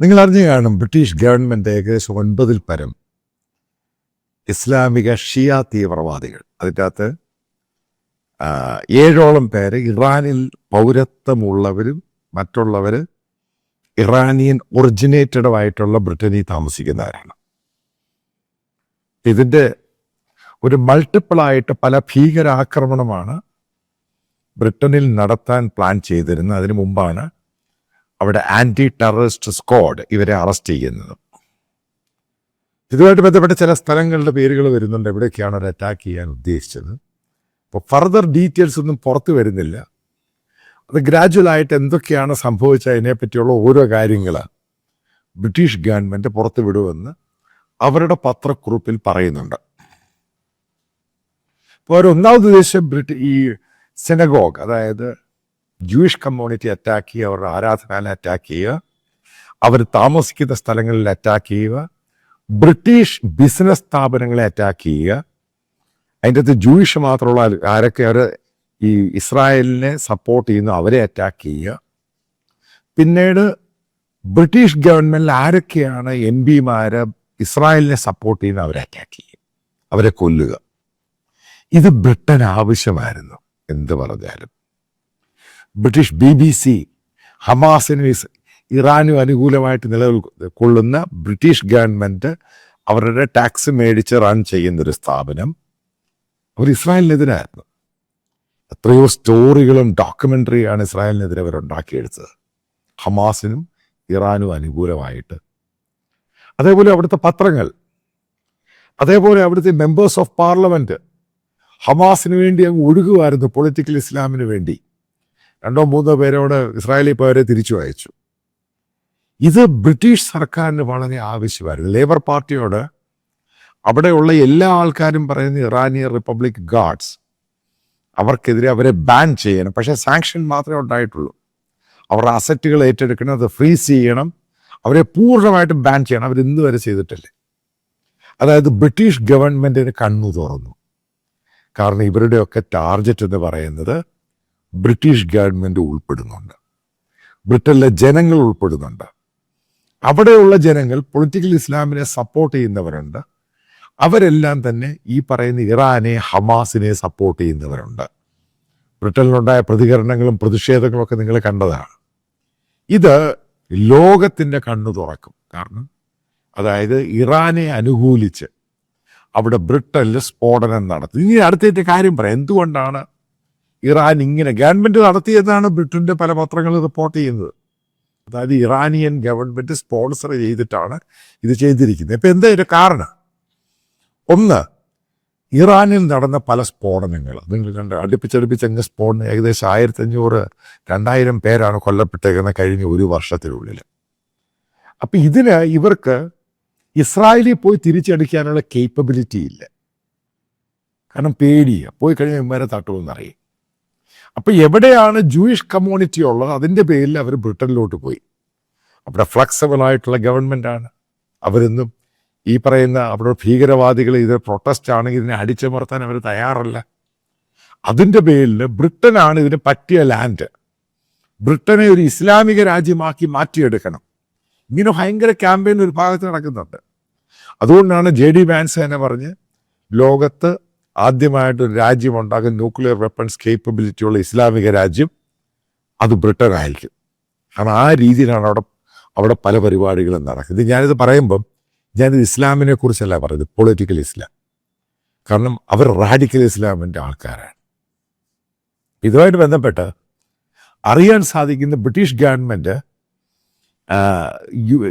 നിങ്ങൾ അറിഞ്ഞു കാണും ബ്രിട്ടീഷ് ഗവൺമെന്റ് ഏകദേശം ഒൻപതിൽ പരം ഇസ്ലാമിക ഷിയ തീവ്രവാദികൾ. അതിന്റെ അകത്ത് ഏഴോളം പേര് ഇറാനിൽ പൗരത്വമുള്ളവരും മറ്റുള്ളവർ ഇറാനിയൻ ഒറിജിനേറ്റഡും ആയിട്ടുള്ള ബ്രിട്ടനിൽ താമസിക്കുന്നവരാണ്. ഇതിന്റെ ഒരു മൾട്ടിപ്പിളായിട്ട് പല ഭീകരാക്രമണമാണ് ബ്രിട്ടനിൽ നടത്താൻ പ്ലാൻ ചെയ്തിരുന്നത്. അതിനു മുമ്പാണ് അവിടെ ആന്റി ടെററിസ്റ്റ് സ്ക്വാഡ് ഇവരെ അറസ്റ്റ് ചെയ്യുന്നത്. ഇതുമായിട്ട് ബന്ധപ്പെട്ട ചില സ്ഥലങ്ങളുടെ പേരുകൾ വരുന്നുണ്ട്. എവിടെയൊക്കെയാണ് അവർ അറ്റാക്ക് ചെയ്യാൻ ഉദ്ദേശിച്ചത്? അപ്പോൾ ഫർദർ ഡീറ്റെയിൽസ് ഒന്നും പുറത്തു വരുന്നില്ല. അത് ഗ്രാജുവലായിട്ട് എന്തൊക്കെയാണ് സംഭവിച്ചത്? അതിനെപ്പറ്റിയുള്ള ഓരോ കാര്യങ്ങൾ ബ്രിട്ടീഷ് ഗവൺമെന്റ് പുറത്തു വിടുമെന്ന് അവരുടെ പത്രക്കുറിപ്പിൽ പറയുന്നുണ്ട്. ഇപ്പോൾ ഒന്നാമത് ഉദ്ദേശം ബ്രിട്ടീ ഈ സെനഗോഗ് അതായത് ജൂയിഷ് കമ്മ്യൂണിറ്റി അറ്റാക്ക് ചെയ്യുക അവരുടെ ആരാധനാലയം അറ്റാക്ക് ചെയ്യുക അവർ താമസിക്കുന്ന സ്ഥലങ്ങളിൽ അറ്റാക്ക് ചെയ്യുക ബ്രിട്ടീഷ് ബിസിനസ് സ്ഥാപനങ്ങളെ അറ്റാക്ക് ചെയ്യുക. അതിന്റെ അകത്ത് ജൂയിഷ് മാത്രമുള്ള ആരൊക്കെ അവർ ഈ ഇസ്രായേലിനെ സപ്പോർട്ട് ചെയ്യുന്നു അവരെ അറ്റാക്ക് ചെയ്യുക. പിന്നീട് ബ്രിട്ടീഷ് ഗവൺമെന്റിൽ ആരൊക്കെയാണ് എം പിമാര് ഇസ്രായേലിനെ സപ്പോർട്ട് ചെയ്യുന്ന അവരെ അറ്റാക്ക് ചെയ്യുക അവരെ കൊല്ലുക. ഇത് ബ്രിട്ടൻ ആവശ്യമായിരുന്നു എന്ത് പറഞ്ഞാലും. ബ്രിട്ടീഷ് ബി ബി സി ഹമാസിനും ഇറാനും അനുകൂലമായിട്ട് നിലകൊള്ളുന്ന ബ്രിട്ടീഷ് ഗവൺമെന്റ് അവരുടെ ടാക്സ് മേടിച്ച് റൺ ചെയ്യുന്നൊരു സ്ഥാപനം അവർ ഇസ്രായേലിനെതിരായിരുന്നു. എത്രയോ സ്റ്റോറികളും ഡോക്യുമെന്ററിയാണ് ഇസ്രായേലിനെതിരെ അവർ ഉണ്ടാക്കിയെടുത്തത്. ഹമാസിനും ഇറാനും അനുകൂലമായിട്ട്. അതേപോലെ അവിടുത്തെ പത്രങ്ങൾ അതേപോലെ അവിടുത്തെ മെമ്പേഴ്സ് ഓഫ് പാർലമെന്റ് ഹമാസിന് വേണ്ടി അങ്ങ് ഒഴുകുമായിരുന്നു പൊളിറ്റിക്കൽ ഇസ്ലാമിന് വേണ്ടി. രണ്ടോ മൂന്നോ പേരോട് ഇസ്രായേലി പോയവരെ തിരിച്ചു അയച്ചു. ഇത് ബ്രിട്ടീഷ് സർക്കാരിന് വളരെ ആവശ്യമായിരുന്നു. ലേബർ പാർട്ടിയോട് അവിടെയുള്ള എല്ലാ ആൾക്കാരും പറയുന്ന ഇറാനിയൻ റിപ്പബ്ലിക് ഗാർഡ്സ് അവർക്കെതിരെ അവരെ ബാൻ ചെയ്യണം. പക്ഷേ സാങ്ഷൻ മാത്രമേ ഉണ്ടായിട്ടുള്ളൂ. അവരുടെ അസറ്റുകൾ ഏറ്റെടുക്കണം അത് ഫ്രീസ് ചെയ്യണം അവരെ പൂർണമായിട്ടും ബാൻ ചെയ്യണം. അവർ ഇന്ന് വരെ ചെയ്തിട്ടില്ല. അതായത് ബ്രിട്ടീഷ് ഗവൺമെന്റിന് കണ്ണു തുറന്നു. കാരണം ഇവരുടെയൊക്കെ ടാർഗറ്റ് എന്ന് പറയുന്നത് ബ്രിട്ടീഷ് ഗവൺമെന്റ് ഉൾപ്പെടുന്നുണ്ട്. ബ്രിട്ടനിലെ ജനങ്ങൾ ഉൾപ്പെടുന്നുണ്ട്. അവിടെയുള്ള ജനങ്ങൾ പൊളിറ്റിക്കൽ ഇസ്ലാമിനെ സപ്പോർട്ട് ചെയ്യുന്നവരുണ്ട്. അവരെല്ലാം തന്നെ ഈ പറയുന്ന ഇറാനെ ഹമാസിനെ സപ്പോർട്ട് ചെയ്യുന്നവരുണ്ട്. ബ്രിട്ടനിലുണ്ടായ പ്രതികരണങ്ങളും പ്രതിഷേധങ്ങളും ഒക്കെ നിങ്ങൾ കണ്ടതാണ്. ഇത് ലോകത്തിന്റെ കണ്ണു തുറക്കും. കാരണം അതായത് ഇറാനെ അനുകൂലിച്ച് അവിടെ ബ്രിട്ടനിൽ സ്ഫോടനം നടത്തി. ഇനി അടുത്തേറ്റ കാര്യം പറയാം. എന്തുകൊണ്ടാണ് ഇറാൻ ഇങ്ങനെ ഗവൺമെന്റ് നടത്തിയെന്നാണ് ബ്രിട്ടന്റെ പല പത്രങ്ങളും റിപ്പോർട്ട് ചെയ്യുന്നത്. അതായത് ഇറാനിയൻ ഗവൺമെന്റ് സ്പോൺസർ ചെയ്തിട്ടാണ് ഇത് ചെയ്തിരിക്കുന്നത്. ഇപ്പൊ എന്താ ഒരു കാരണം? ഒന്ന് ഇറാനിൽ നടന്ന പല സ്ഫോടനങ്ങൾ. നിങ്ങൾ കണ്ട് അടുപ്പിച്ചടുപ്പിച്ച് അങ്ങ് സ്ഫോടനം ഏകദേശം ആയിരത്തി അഞ്ഞൂറ് രണ്ടായിരം പേരാണ് കൊല്ലപ്പെട്ടേക്കുന്നത് കഴിഞ്ഞ ഒരു വർഷത്തിനുള്ളിൽ. അപ്പൊ ഇതിന് ഇവർക്ക് ഇസ്രായേലിൽ പോയി തിരിച്ചടിക്കാനുള്ള കേപ്പബിലിറ്റി ഇല്ല. കാരണം പേടിയാണ് പോയി കഴിഞ്ഞാൽ ഇവരെ തട്ടുമെന്നറിയും. അപ്പൊ എവിടെയാണ് ജൂയിഷ് കമ്മ്യൂണിറ്റി ഉള്ളത്? അതിന്റെ പേരിൽ അവർ ബ്രിട്ടനിലോട്ട് പോയി. അവിടെ ഫ്ലെക്സിബിൾ ആയിട്ടുള്ള ഗവൺമെന്റ് ആണ്. അവരൊന്നും ഈ പറയുന്ന അവിടെ ഭീകരവാദികൾ ഇത് പ്രൊട്ടസ്റ്റ് ആണെങ്കിൽ ഇതിനെ അടിച്ചമർത്താൻ അവർ തയ്യാറല്ല. അതിന്റെ പേരിൽ ബ്രിട്ടനാണ് ഇതിന് പറ്റിയ ലാൻഡ് ബ്രിട്ടനെ ഒരു ഇസ്ലാമിക രാജ്യമാക്കി മാറ്റിയെടുക്കണം. ഇങ്ങനെ ഭയങ്കര ക്യാമ്പയിൻ ഒരു ഭാഗത്ത് നടക്കുന്നുണ്ട്. അതുകൊണ്ടാണ് ജെ ഡി വാൻസ് തന്നെ പറഞ്ഞ് ലോകത്ത് ആദ്യമായിട്ട് ഒരു രാജ്യം ഉണ്ടാകുന്ന ന്യൂക്ലിയർ വെപ്പൺസ് കേപ്പബിലിറ്റി ഉള്ള ഇസ്ലാമിക രാജ്യം അത് ബ്രിട്ടൻ ആയിരിക്കും. കാരണം ആ രീതിയിലാണ് അവിടെ അവിടെ പല പരിപാടികളും നടക്കുന്നത്. ഞാനിത് പറയുമ്പം ഞാനിത് ഇസ്ലാമിനെ കുറിച്ചല്ല പറയുന്നത് പൊളിറ്റിക്കൽ ഇസ്ലാം കാരണം അവർ റാഡിക്കൽ ഇസ്ലാമിന്റെ ആൾക്കാരാണ്. ഇതുമായിട്ട് ബന്ധപ്പെട്ട് അറിയാൻ സാധിക്കുന്ന ബ്രിട്ടീഷ് ഗവൺമെന്റ്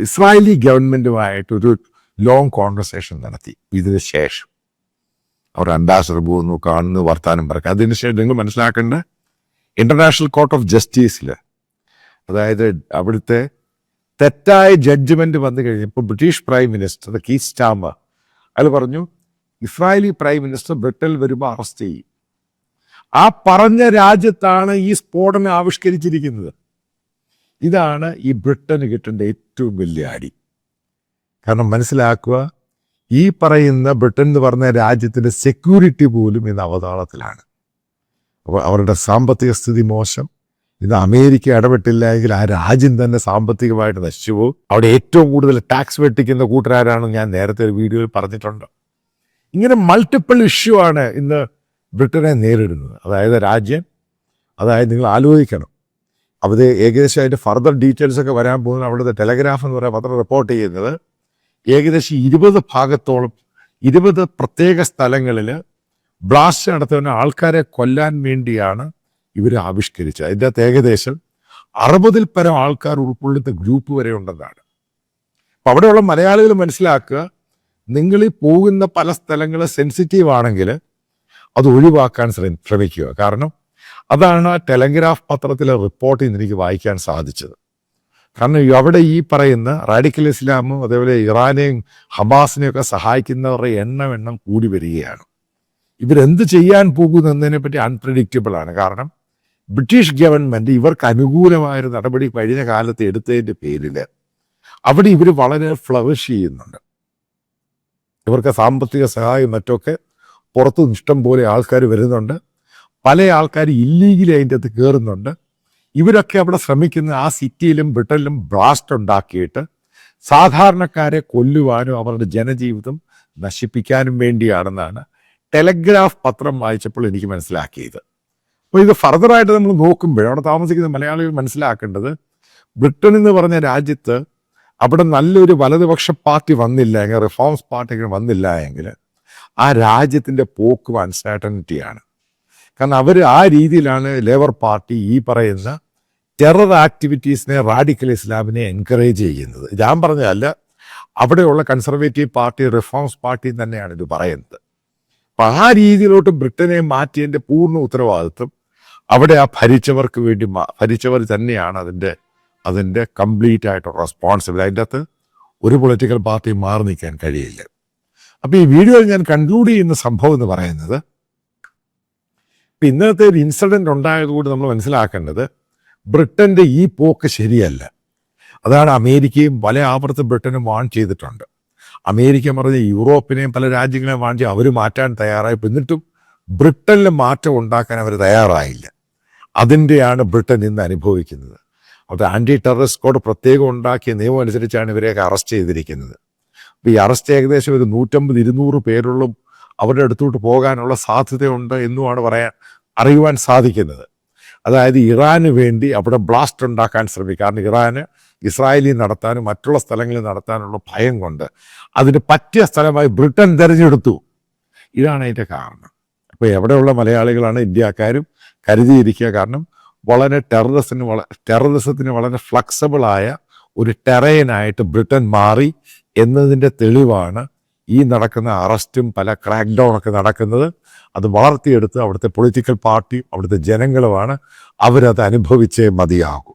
ഇസ്രായേലി ഗവൺമെന്റുമായിട്ടൊരു ലോങ് കോൺവെർസേഷൻ നടത്തി. ഇതിന് ശേഷം അവർ അംബാസഡർ പോകുന്നു കാണുന്നു വർത്താനം പറക്കുക അതിനുശേഷം നിങ്ങൾ മനസ്സിലാക്കേണ്ട ഇന്റർനാഷണൽ കോർട്ട് ഓഫ് ജസ്റ്റിസിൽ അതായത് അവിടുത്തെ തെറ്റായ ജഡ്ജ്മെന്റ് വന്നു കഴിഞ്ഞപ്പോൾ British prime minister Keir Starmer അയാൾ പറഞ്ഞു ഇസ്രായേലി പ്രൈം മിനിസ്റ്റർ ബ്രിട്ടനിൽ വരുമ്പോൾ അറസ്റ്റ് ചെയ്യും. ആ പറഞ്ഞ രാജ്യത്താണ് ഈ സ്ഫോടനം ആവിഷ്കരിച്ചിരിക്കുന്നത്. ഇതാണ് ഈ ബ്രിട്ടന് കിട്ടേണ്ട ഏറ്റവും വലിയ അടി. കാരണം മനസ്സിലാക്കുക ഈ പറയുന്ന ബ്രിട്ടൻ എന്ന് പറഞ്ഞ രാജ്യത്തിന്റെ സെക്യൂരിറ്റി പോലും ഇന്ന് അവതാളത്തിലാണ്. അപ്പോൾ അവരുടെ സാമ്പത്തിക സ്ഥിതി മോശം. ഇത് അമേരിക്ക ഇടപെട്ടില്ല എങ്കിൽ ആ രാജ്യം തന്നെ സാമ്പത്തികമായിട്ട് നശിച്ചു പോകും അവിടെ ഏറ്റവും കൂടുതൽ ടാക്സ് വെട്ടിക്കുന്ന കൂട്ടരാരാണെന്ന് ഞാൻ നേരത്തെ ഒരു വീഡിയോയിൽ പറഞ്ഞിട്ടുണ്ട്. ഇങ്ങനെ മൾട്ടിപ്പിൾ ഇഷ്യൂ ആണ് ഇന്ന് ബ്രിട്ടനെ നേരിടുന്നത്. അതായത് രാജ്യം അതായത് നിങ്ങൾ ആലോചിക്കണം. അത് ഏകദേശം അതിന്റെ ഫർദർ ഡീറ്റെയിൽസ് ഒക്കെ വരാൻ പോകുന്നത് അവിടുത്തെ ടെലഗ്രാഫ് എന്ന് പറയുന്ന പത്രം റിപ്പോർട്ട് ചെയ്യുന്നത് ഏകദേശം ഇരുപത് ഭാഗത്തോളം ഇരുപത് പ്രത്യേക സ്ഥലങ്ങളിൽ ബ്ലാസ്റ്റ് നടത്തുന്ന ആൾക്കാരെ കൊല്ലാൻ വേണ്ടിയാണ് ഇവർ ആവിഷ്കരിച്ചത്. അതിന്റെ അകത്ത് ഏകദേശം അറുപതിൽ പരം ആൾക്കാർ ഉൾക്കൊള്ളുന്ന ഗ്രൂപ്പ് വരെ ഉണ്ടെന്നാണ്. അപ്പം അവിടെയുള്ള മലയാളികൾ മനസ്സിലാക്കുക നിങ്ങൾ ഈ പോകുന്ന പല സ്ഥലങ്ങൾ സെൻസിറ്റീവ് ആണെങ്കിൽ അത് ഒഴിവാക്കാൻ ശ്രമി- ശ്രമിക്കുക. കാരണം അതാണ് ആ ടെലഗ്രാഫ് പത്രത്തിലെ റിപ്പോർട്ടിൽ നിന്ന് എനിക്ക് വായിക്കാൻ സാധിച്ചത്. കാരണം അവിടെ ഈ പറയുന്ന റാഡിക്കൽ ഇസ്ലാമും അതേപോലെ ഇറാനെയും ഹമാസിനെയും ഒക്കെ സഹായിക്കുന്നവരുടെ എണ്ണം എണ്ണം കൂടി വരികയാണ്. ഇവരെന്ത് ചെയ്യാൻ പോകുന്നതിനെ പറ്റി അൺപ്രഡിക്റ്റബിൾ ആണ്. കാരണം ബ്രിട്ടീഷ് ഗവൺമെന്റ് ഇവർക്ക് അനുകൂലമായൊരു നടപടി കഴിഞ്ഞ കാലത്ത് എടുത്തതിന്റെ പേരിൽ അവിടെ ഇവർ വളരെ ഫ്ലവിഷ് ചെയ്യുന്നുണ്ട്. ഇവർക്ക് സാമ്പത്തിക സഹായം മറ്റൊക്കെ പുറത്തു ഇഷ്ടം പോലെ ആൾക്കാർ വരുന്നുണ്ട്. പല ആൾക്കാർ ഇല്ലീഗലി അതിന്റെ അകത്ത് കയറുന്നുണ്ട് ഇവരൊക്കെ അവിടെ ശ്രമിക്കുന്ന ആ സിറ്റിയിലും ബ്രിട്ടനിലും ബ്ലാസ്റ്റ് ഉണ്ടാക്കിയിട്ട് സാധാരണക്കാരെ കൊല്ലുവാനും അവരുടെ ജനജീവിതം നശിപ്പിക്കാനും വേണ്ടിയാണെന്നാണ് ടെലഗ്രാഫ് പത്രം വായിച്ചപ്പോൾ എനിക്ക് മനസ്സിലാക്കിയത്. അപ്പോൾ ഇത് ഫർദറായിട്ട് നമ്മൾ നോക്കുമ്പോൾ അവിടെ താമസിക്കുന്ന മലയാളികൾ മനസ്സിലാക്കേണ്ടത് ബ്രിട്ടൻ എന്ന് പറഞ്ഞ രാജ്യത്ത് അവിടെ നല്ലൊരു വലതുപക്ഷ പാർട്ടി വന്നില്ല എങ്കിൽ റിഫോംസ് പാർട്ടി വന്നില്ല എങ്കിൽ ആ രാജ്യത്തിന്റെ പോക്ക് അൺസർട്ടനിറ്റിയാണ് കാരണം അവർ ആ രീതിയിലാണ് ലേബർ പാർട്ടി ഈ പറയുന്ന ടെറർ ആക്ടിവിറ്റീസിനെ റാഡിക്കൽ ഇസ്ലാമിനെ എൻകറേജ് ചെയ്യുന്നത്. ഞാൻ പറഞ്ഞതല്ല അവിടെയുള്ള കൺസർവേറ്റീവ് പാർട്ടി റിഫോംസ് പാർട്ടി തന്നെയാണ് ഇത് പറയുന്നത്. അപ്പം ആ രീതിയിലോട്ട് ബ്രിട്ടനെ മാറ്റിയതിന്റെ പൂർണ ഉത്തരവാദിത്വം അവിടെ ആ ഭരിച്ചവർക്ക് വേണ്ടി ഭരിച്ചവർ തന്നെയാണ് അതിന്റെ അതിന്റെ കംപ്ലീറ്റ് ആയിട്ട് റെസ്പോൺസിബിൾ അതിന്റെ അകത്ത് ഒരു പൊളിറ്റിക്കൽ പാർട്ടി മാറി നിൽക്കാൻ കഴിയില്ല. അപ്പോൾ ഈ വീഡിയോയിൽ ഞാൻ കൺക്ലൂഡ് ചെയ്യുന്ന സംഭവം എന്ന് പറയുന്നത് ഇപ്പം ഇന്നത്തെ ഒരു ഇൻസിഡന്റ് ഉണ്ടായതുകൊണ്ട് നമ്മൾ മനസ്സിലാക്കേണ്ടത് ബ്രിട്ടന്റെ ഈ പോക്ക് ശരിയല്ല. അതാണ് അമേരിക്കയും പല ആവർത്തി ബ്രിട്ടനും വാൺ ചെയ്തിട്ടുണ്ട്. അമേരിക്ക പറഞ്ഞ യൂറോപ്പിനെയും പല രാജ്യങ്ങളെയും ചെയ്ത് അവർ മാറ്റാൻ തയ്യാറായി എന്നിട്ടും ബ്രിട്ടനിൽ മാറ്റം ഉണ്ടാക്കാൻ അവർ തയ്യാറായില്ല. അതിന്റെയാണ് ബ്രിട്ടൻ ഇന്ന് അനുഭവിക്കുന്നത്. അത് ആന്റി ടെററിസ്റ്റ് കോഡ് പ്രത്യേകം ഉണ്ടാക്കിയ നിയമം അനുസരിച്ചാണ് ഇവരെയൊക്കെ അറസ്റ്റ് ചെയ്തിരിക്കുന്നത്. അപ്പോൾ ഈ അറസ്റ്റ് ഏകദേശം ഒരു നൂറ്റമ്പത് ഇരുന്നൂറ് പേരുള്ള അവരുടെ അടുത്തോട്ട് പോകാനുള്ള സാധ്യതയുണ്ട് എന്നുമാണ് പറയാൻ അറിയുവാൻ സാധിക്കുന്നത്. അതായത് ഇറാന് വേണ്ടി അവിടെ ബ്ലാസ്റ്റ് ഉണ്ടാക്കാൻ ശ്രമിക്കും കാരണം ഇറാന് ഇസ്രായേലിൽ നടത്താനും മറ്റുള്ള സ്ഥലങ്ങളിൽ നടത്താനുള്ള ഭയം കൊണ്ട് അതിന് പറ്റിയ സ്ഥലമായി ബ്രിട്ടൻ തിരഞ്ഞെടുത്തു. ഇതാണ് അതിന്റെ കാരണം. അപ്പോൾ എവിടെയുള്ള മലയാളികളാണ് ഇന്ത്യക്കാരും കരുതിയിരിക്കുക. കാരണം വളരെ ടെററിസത്തിന് വള ടെററിസത്തിന് വളരെ ഫ്ലെക്സിബിളായ ഒരു ടെറൈനായിട്ട് ബ്രിട്ടൻ മാറി എന്നതിന്റെ തെളിവാണ് ഈ നടക്കുന്ന അറസ്റ്റും പല ക്രാക്ക് ഡൗൺ ഒക്കെ നടക്കുന്നത് അത് വളർത്തിയെടുത്ത് അവിടുത്തെ പൊളിറ്റിക്കൽ പാർട്ടിയും അവിടുത്തെ ജനങ്ങളുമാണ് അവരത് അനുഭവിച്ചേ മതിയാകൂ.